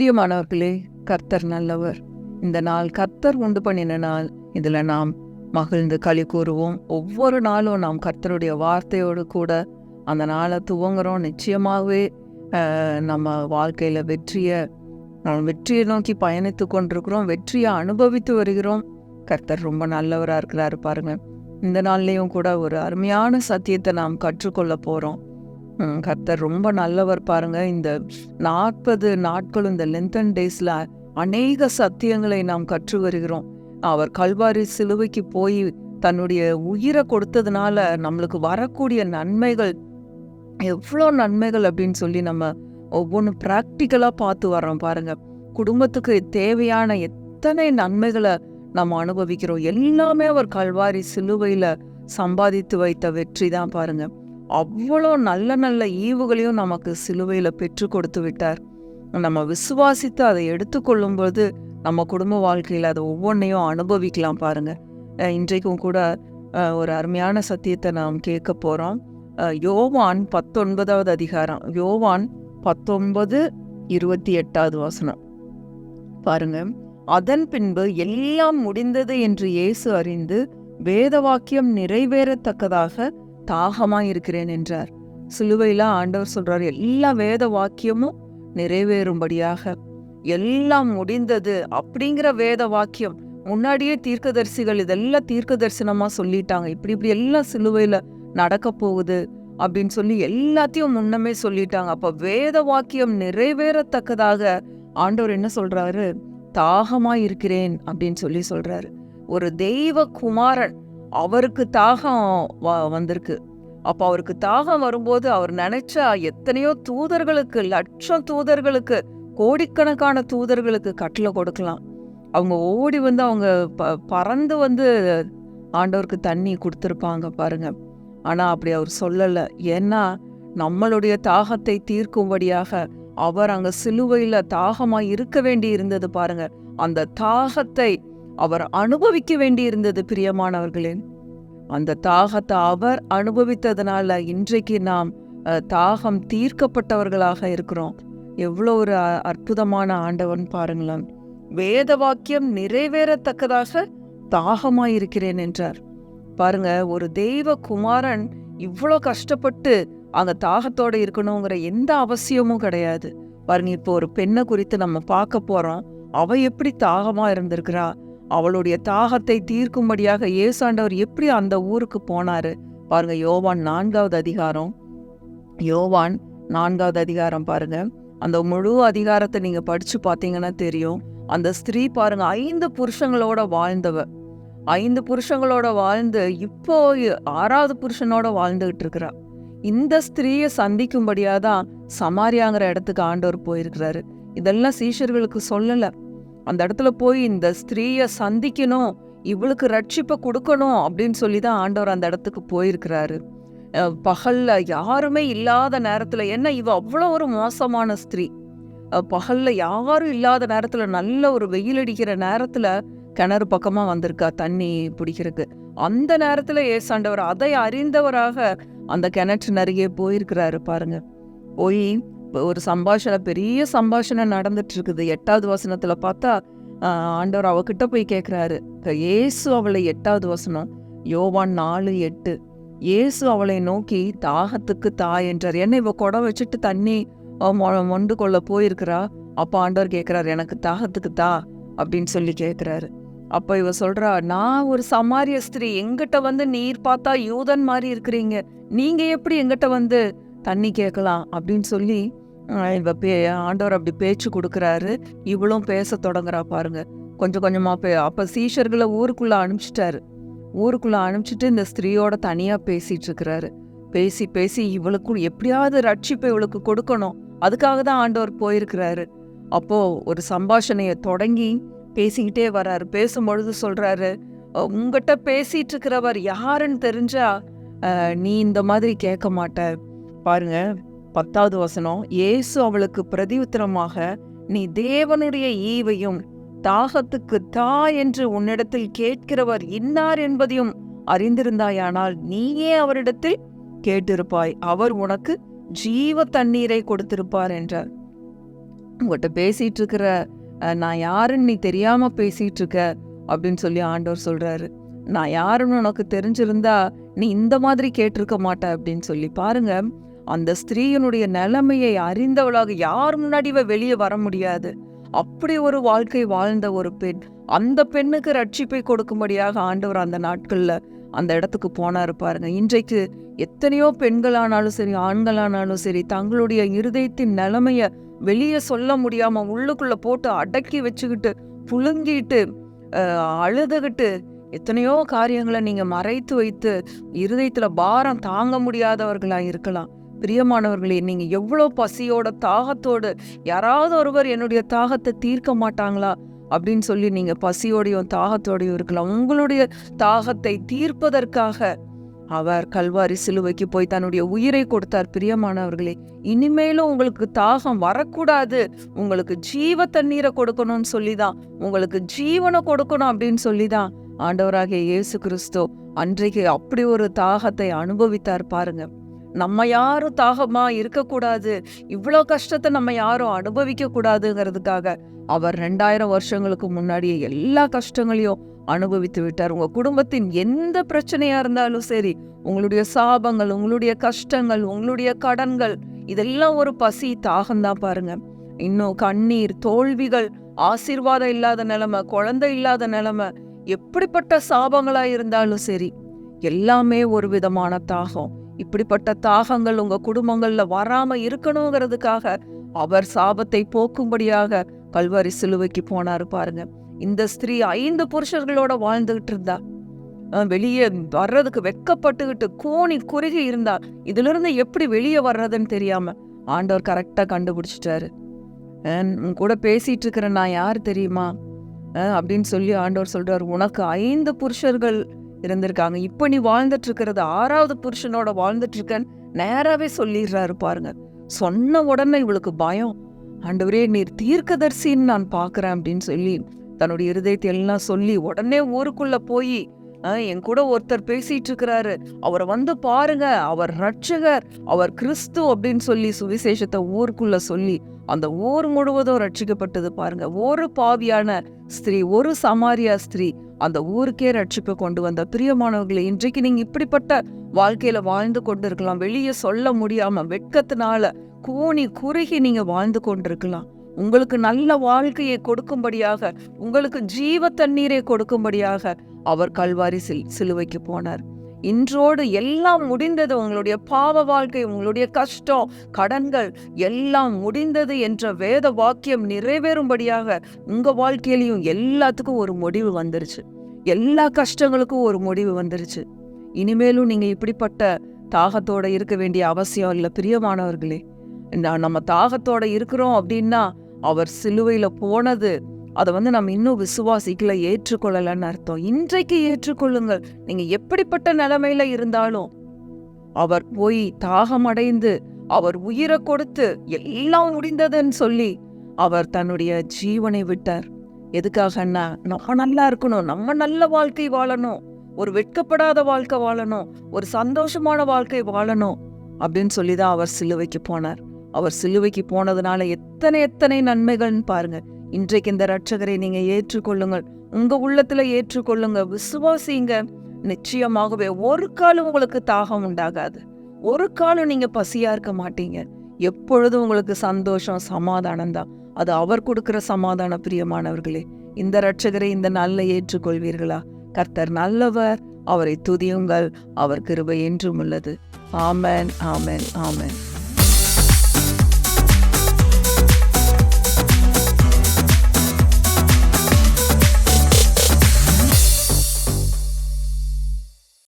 பிரியமானவர்களே கர்த்தர் நல்லவர். இந்த நாள் கர்த்தர் உண்டு பண்ணின நாள். இதில் நாம் மகிழ்ந்து களி கூறுவோம். ஒவ்வொரு நாளும் நாம் கர்த்தருடைய வார்த்தையோடு கூட அந்த நாளை துவங்குறோம். நிச்சயமாகவே நம்ம வாழ்க்கையில் வெற்றியை நாம் வெற்றியை நோக்கி பயணித்து கொண்டிருக்கிறோம். வெற்றியை அனுபவித்து வருகிறோம். கர்த்தர் ரொம்ப நல்லவராக இருக்கிறாரு பாருங்கள் இந்த நாள்லேயும் கூட ஒரு அருமையான சத்தியத்தை நாம் கற்றுக்கொள்ள போகிறோம் கர்த்தர் ரொம்ப நல்லவர் பாருங்க. இந்த நாற்பது நாட்களும் இந்த லென்தன் டேஸில் அநேக சத்தியங்களை நாம் கற்று வருகிறோம். அவர் கல்வாரி சிலுவைக்கு போய் தன்னுடைய உயிரை கொடுத்ததுனால நம்மளுக்கு வரக்கூடிய நன்மைகள் எவ்வளோ நன்மைகள் அப்படின்னு சொல்லி நம்ம ஒவ்வொன்றும் ப்ராக்டிக்கலாக பார்த்து வர்றோம் பாருங்க. குடும்பத்துக்கு தேவையான எத்தனை நன்மைகளை நம்ம அனுபவிக்கிறோம். எல்லாமே அவர் கல்வாரி சிலுவையில் சம்பாதித்து வைத்த வெற்றி தான் பாருங்கள் அவ்வளோ நல்ல நல்ல ஈவுகளையும் நமக்கு சிலுவையில் பெற்று கொடுத்து விட்டார். நம்ம விசுவாசித்து அதை எடுத்துக்கொள்ளும்போது நம்ம குடும்ப வாழ்க்கையில் அதை ஒவ்வொன்றையும் அனுபவிக்கலாம் பாருங்க. இன்றைக்கும் கூட ஒரு அருமையான சத்தியத்தை நாம் கேட்க போகிறோம் யோவான் பத்தொன்பதாவது அதிகாரம் யோவான் பத்தொன்பது இருபத்தி எட்டாவது வசனம். பாருங்க அதன் பின்பு எல்லாம் முடிந்தது என்று இயேசு அறிந்து வேத வாக்கியம் நிறைவேறத்தக்கதாக தாகமாக இருக்கிறேன் என்றார். சிலுவையில் ஆண்டவர் சொல்றாரு எல்லா வேத வாக்கியமும் நிறைவேறும்படியாக. எல்லாம் முடிந்தது அப்படிங்கிற வேத வாக்கியம் முன்னாடியே தீர்க்கதரிசிகள் இதெல்லாம் தீர்க்க தரிசனமாக சொல்லிட்டாங்க. இப்படி இப்படி எல்லாம் சிலுவையில் நடக்க போகுது அப்படின்னு சொல்லி எல்லாத்தையும் முன்னமே சொல்லிட்டாங்க. அப்ப வேத வாக்கியம் நிறைவேறத்தக்கதாக ஆண்டவர் என்ன சொல்றாரு? தாகமா இருக்கிறேன் அப்படின்னு சொல்லி சொல்றாரு. ஒரு தெய்வ குமாரன் அவருக்கு தாகம் வ- வந்திருக்கு. அப்ப அவருக்கு தாகம் வரும்போது அவர் நினைச்சா எத்தனையோ தூதர்களுக்கு லட்சம் தூதர்களுக்கு கோடிக்கணக்கான தூதர்களுக்கு கட்டில் கொடுக்கலாம். அவங்க ஓடி வந்து அவங்க ப- பறந்து வந்து ஆண்டவருக்கு தண்ணி கொடுத்துருப்பாங்க பாருங்க. ஆனா அப்படி அவர் சொல்லல. ஏன்னா நம்மளுடைய தாகத்தை தீர்க்கும்படியாக அவர் அங்க சிலுவையில தாகமாக இருக்க வேண்டி இருந்தது பாருங்க. அந்த தாகத்தை அவர் அனுபவிக்க வேண்டியிருந்தது பிரியமானவர்களே. அந்த தாகத்தை அவர் அனுபவித்ததுனால இன்றைக்கு நாம் அஹ், தாகம் தீர்க்கப்பட்டவர்களாக இருக்கிறோம். எவ்வளோ ஒரு அற்புதமான ஆண்டவன் பாருங்களேன். வேத வாக்கியம் நிறைவேறத்தக்கதாக தாகமாயிருக்கிறேன் என்றார். பாருங்க ஒரு தெய்வ குமாரன் இவ்வளோ கஷ்டப்பட்டு அந்த தாகத்தோட இருக்கணுங்கிற எந்த அவசியமும் கிடையாது. பாருங்க இப்போ ஒரு பெண்ணை குறித்து நம்ம பார்க்க போறோம். அவ எப்படி தாகமா இருந்திருக்கிறா? அவளுடைய தாகத்தை தீர்க்கும்படியாக ஏசாண்டவர் எப்படி அந்த ஊருக்கு போனாரு? பாருங்க யோவான் நான்காவது அதிகாரம். யோவான் நான்காவது அதிகாரம் பாருங்க. அந்த முழு அதிகாரத்தை நீங்க படிச்சு பார்த்தீங்கன்னா தெரியும். அந்த ஸ்திரீ பாருங்க ஐந்து புருஷங்களோட வாழ்ந்தவ. ஐந்து புருஷங்களோட வாழ்ந்து இப்போ ஆறாவது புருஷனோட வாழ்ந்துகிட்டு இருக்கிறா. இந்த ஸ்திரீயை சந்திக்கும்படியா தான் சமாரியாங்கிற இடத்துக்கு ஆண்டவர் போயிருக்கிறாரு. இதெல்லாம் சீஷர்களுக்கு சொல்லல. அந்த இடத்துல போய் இந்த ஸ்திரீயை சந்திக்கணும் இவளுக்கு ரட்சிப்பை கொடுக்கணும் அப்படின்னு சொல்லி தான் ஆண்டவர் அந்த இடத்துக்கு போயிருக்கிறாரு. பகல்ல யாருமே இல்லாத நேரத்துல என்ன இவ அவ்வளோ ஒரு மோசமான ஸ்திரீ. பகல்ல யாரும் இல்லாத நேரத்துல நல்ல ஒரு வெயில் அடிக்கிற நேரத்துல கிணறு பக்கமா வந்திருக்கா தண்ணி பிடிக்கிறதுக்கு. அந்த நேரத்துல ஏசாண்டவர் அதை அறிந்தவராக அந்த கிணற்று நருகே போயிருக்கிறாரு பாருங்க. போய் ஒரு சம்பாஷணை பெரிய சம்பாஷணை நடந்துட்டு இருக்குது எட்டாவது வசனத்துல பார்த்தா ஆண்டவர் அவகிட்ட போய் கேட்குறாரு இயேசு அவளை எட்டாவது வசனம் யோவான் நாலு எட்டு. இயேசு அவளை நோக்கி தாகத்துக்கு தாய் என்றார். என்ன இவ குடம் வச்சுட்டு தண்ணி மொ- மொண்டு கொள்ள போயிருக்கிறா? அப்போ ஆண்டவர் கேட்குறாரு எனக்கு தாகத்துக்கு தா அப்படின்னு சொல்லி கேட்குறாரு அப்ப இவ சொல்றா நான் ஒரு சமாரிய ஸ்திரீ. எங்கிட்ட வந்து நீர் பார்த்தா யூதன் மாதிரி இருக்கிறீங்க. நீங்க எப்படி எங்கிட்ட வந்து தண்ணி கேட்கலாம் அப்படின்னு சொல்லி இவ பே ஆண்டவர் அப்படி பேச்சு கொடுக்குறாரு. இவளும் பேச தொடங்குறா பாருங்க. கொஞ்சம் கொஞ்சமா பே அப்ப சீஷர்களை ஊருக்குள்ள அனுப்பிச்சிட்டாரு. ஊருக்குள்ள அனுப்பிச்சிட்டு இந்த ஸ்திரீயோட தனியா பேசிட்டு இருக்கிறாரு. பேசி பேசி இவளுக்கு எப்படியாவது ரட்சிப்பை இவளுக்கு கொடுக்கணும். அதுக்காக தான் ஆண்டவர் போயிருக்கிறாரு. அப்போ ஒரு சம்பாஷணையை தொடங்கி பேசிக்கிட்டே வராரு பேசும்பொழுது சொல்றாரு "அஹ், உங்ககிட்ட பேசிட்டு இருக்கிறவர் யாருன்னு தெரிஞ்சா நீ இந்த மாதிரி கேட்க மாட்ட. பாருங்க பத்தாவது வசனம் இயேசு அவளுக்கு பிரதியுத்தரமாக நீ தேவனுடைய ஈவையும் தாகத்துக்கு தா என்று உன்னிடத்தில் கேட்கிறவர் இன்னார் என்பதையும் அறிந்திருந்தாயானால் நீயே அவரிடத்தில் கேட்டிருப்பாய். அவர் உனக்கு ஜீவ தண்ணீரை கொடுத்திருப்பார் என்றார். உங்கள்கிட்ட பேசிட்டு இருக்கிற அஹ், நான் யாருன்னு நீ தெரியாம பேசிட்டு இருக்க அப்படின்னு சொல்லி ஆண்டவர் சொல்றாரு. நான் யாருன்னு உனக்கு தெரிஞ்சிருந்தா நீ இந்த மாதிரி கேட்டிருக்க மாட்ட அப்படின்னு சொல்லி. பாருங்க அந்த ஸ்திரீயினுடைய நிலைமையை அறிந்தவளாக யார் முன்னாடி இவ வெளியே வர முடியாது. அப்படி ஒரு வாழ்க்கை வாழ்ந்த ஒரு பெண் அந்த பெண்ணுக்கு ரட்சிப்பை கொடுக்கும்படியாக ஆண்டவர் அந்த நாட்கள்ல அந்த இடத்துக்கு போனாரு பாருங்க. இன்றைக்கு எத்தனையோ பெண்களானாலும் சரி ஆண்களானாலும் சரி தங்களுடைய இருதயத்தின் நிலைமைய வெளியே சொல்ல முடியாம உள்ளுக்குள்ள போட்டு அடக்கி வச்சுக்கிட்டு புழுங்கிட்டு அஹ், அழுதுகிட்டு எத்தனையோ காரியங்களை நீங்க மறைத்து வைத்து இருதயத்துல பாரம் தாங்க முடியாதவர்களா இருக்கலாம். பிரியமானவர்களே நீங்க எவ்வளோ பசியோட தாகத்தோடு யாராவது ஒருவர் என்னுடைய தாகத்தை தீர்க்க மாட்டாங்களா? அப்படின்னு சொல்லி நீங்க பசியோடையும் தாகத்தோடையும் இருக்கலாம். உங்களுடைய தாகத்தை தீர்ப்பதற்காக அவர் கல்வாரி சிலுவைக்கு போய் தன்னுடைய உயிரை கொடுத்தார். பிரியமானவர்களே இனிமேலும் உங்களுக்கு தாகம் வரக்கூடாது. உங்களுக்கு ஜீவ தண்ணீரை கொடுக்கணும்னு சொல்லிதான். உங்களுக்கு ஜீவனை கொடுக்கணும் அப்படின்னு சொல்லி தான் ஆண்டவராகிய இயேசு கிறிஸ்து அன்றைக்கு அப்படி ஒரு தாகத்தை அனுபவித்தார் பாருங்கள் நம்ம யாரும் தாகமா இருக்கக்கூடாது? இவ்வளோ கஷ்டத்தை நம்ம யாரும் அனுபவிக்க கூடாதுங்கிறதுக்காக அவர் ரெண்டாயிரம் வருஷங்களுக்கு முன்னாடியே எல்லா கஷ்டங்களையும் அனுபவித்து விட்டார். உங்க குடும்பத்தின் எந்த பிரச்சனையா இருந்தாலும் சரி உங்களுடைய சாபங்கள் உங்களுடைய கஷ்டங்கள் உங்களுடைய கடன்கள் இதெல்லாம் ஒரு பசி தாகம்தான் பாருங்க. இன்னும் கண்ணீர் தோல்விகள் ஆசீர்வாதம் இல்லாத நிலைமை குழந்தை இல்லாத நிலைமை எப்படிப்பட்ட சாபங்களா இருந்தாலும் சரி எல்லாமே ஒரு விதமான தாகம். இப்படிப்பட்ட தாகங்கள் உங்க குடும்பங்கள்ல வராம இருக்கணுங்கிறதுக்காக அவர் சாபத்தை போக்கும்படியாக கல்வாரி சிலுவைக்கு போனாரு பாருங்க. இந்த ஸ்திரீ ஐந்து புருஷர்களோட வாழ்ந்துகிட்டு இருந்தா. வெளியே வர்றதுக்கு வெக்கப்பட்டுக்கிட்டு கோணி குறுகி இருந்தா. இதுல இருந்து எப்படி வெளியே வர்றதுன்னு தெரியாம ஆண்டவர் கரெக்டா கண்டுபிடிச்சிட்டாரு. உன் கூட பேசிட்டு இருக்கிற நான் யார் தெரியுமா? அப்படின்னு சொல்லி ஆண்டவர் சொல்றாரு உனக்கு ஐந்து புருஷர்கள் இருந்திருக்காங்க இப்போ நீ வாழ்ந்துட்டு இருக்கிறது ஆறாவது புருஷனோட வாழ்ந்துட்டு இருக்கன்னு நேராவே சொல்லிடுறாரு பாருங்க. சொன்ன உடனே இவளுக்கு பயம். ஆண்டவரே நீர் தீர்க்கதர்சின்னு நான் பார்க்குறேன் அப்படின்னு சொல்லி தன்னுடைய இருதயத்தை எல்லாம் சொல்லி உடனே ஊருக்குள்ள போய் என் கூட ஒருத்தர் பேசிட்டு இருக்கிறாரு அவரை வந்து பாருங்க. அவர் ரட்சகர் அவர் கிறிஸ்து அப்படின்னு சொல்லி சுவிசேஷத்தை ஊருக்குள்ள சொல்லி அந்த ஊர் முழுவதும் ரட்சிக்கப்பட்டது பாருங்க. ஒரு பாவியான ஸ்திரீ ஒரு சமாரியா ஸ்திரீ அந்த ஊருக்கே ரட்சிப்பை கொண்டு வந்த பிரியமானவர்களை இன்றைக்கு நீங்க இப்படிப்பட்ட வாழ்க்கையில வாழ்ந்து கொண்டிருக்கலாம். வெளியே சொல்ல முடியாம வெட்கத்தினால கூனி குறுகி நீங்க வாழ்ந்து கொண்டிருக்கலாம். உங்களுக்கு நல்ல வாழ்க்கையை கொடுக்கும்படியாக உங்களுக்கு ஜீவ தண்ணீரை கொடுக்கும்படியாக அவர் கல்வாரி சில் சிலுவைக்கு போனார். இன்றோடு எல்லாம் முடிந்தது உங்களுடைய பாவ வாழ்க்கை உங்களுடைய கஷ்டம் கடன்கள் எல்லாம் முடிந்தது என்ற வேத வாக்கியம் நிறைவேறும்படியாக உங்க வாழ்க்கையிலையும் எல்லாத்துக்கும் ஒரு முடிவு வந்துருச்சு. எல்லா கஷ்டங்களுக்கும் ஒரு முடிவு வந்துருச்சு. இனிமேலும் நீங்க இப்படிப்பட்ட தாகத்தோட இருக்க வேண்டிய அவசியம் இல்லை பிரியமானவர்களே. நான் நம்ம தாகத்தோட இருக்கிறோம் அப்படின்னா அவர் சிலுவையில போனது அதை வந்து நம்ம இன்னும் விசுவாசிக்கல ஏற்றுக்கொள்ளலன்னு அர்த்தம். இன்றைக்கு ஏற்றுக்கொள்ளுங்கள். நீங்க எப்படிப்பட்ட நிலைமையில இருந்தாலும் அவர் போய் தாகம் அடைந்து அவர் உயிரை கொடுத்து எல்லாம் முடிந்ததுன்னு சொல்லி அவர் தன்னுடைய ஜீவனை விட்டார். எதுக்காகன்னா நம்ம நல்லா இருக்கணும் நம்ம நல்ல வாழ்க்கை வாழணும். ஒரு வெட்கப்படாத வாழ்க்கை வாழணும் ஒரு சந்தோஷமான வாழ்க்கை வாழணும் அப்படின்னு சொல்லி தான் அவர் சிலுவைக்கு போனார். அவர் சிலுவைக்கு போனதுனால எத்தனை எத்தனை நன்மைகள்னு பாருங்க. இன்றைக்கு இந்த ரட்சகரை நீங்க ஏற்றுக்கொள்ளுங்கள். உங்க உள்ளத்துல ஏற்றுக்கொள்ளுங்க. விசுவாசிங்க. நிச்சயமாகவே ஒரு காலம் உங்களுக்கு தாகம் உண்டாகாது. ஒரு காலம் நீங்க பசியா இருக்க மாட்டீங்க. எப்பொழுதும் உங்களுக்கு சந்தோஷம்? சமாதானம் தான். அது அவர் கொடுக்கிற சமாதான பிரியமானவர்களே இந்த ரட்சகரை இந்த நல்ல ஏற்றுக்கொள்வீர்களா? கர்த்தர் நல்லவர். அவரை துதியுங்கள். அவர் கிருபை என்றும் உள்ளது. ஆமன் ஆமன் ஆமன்.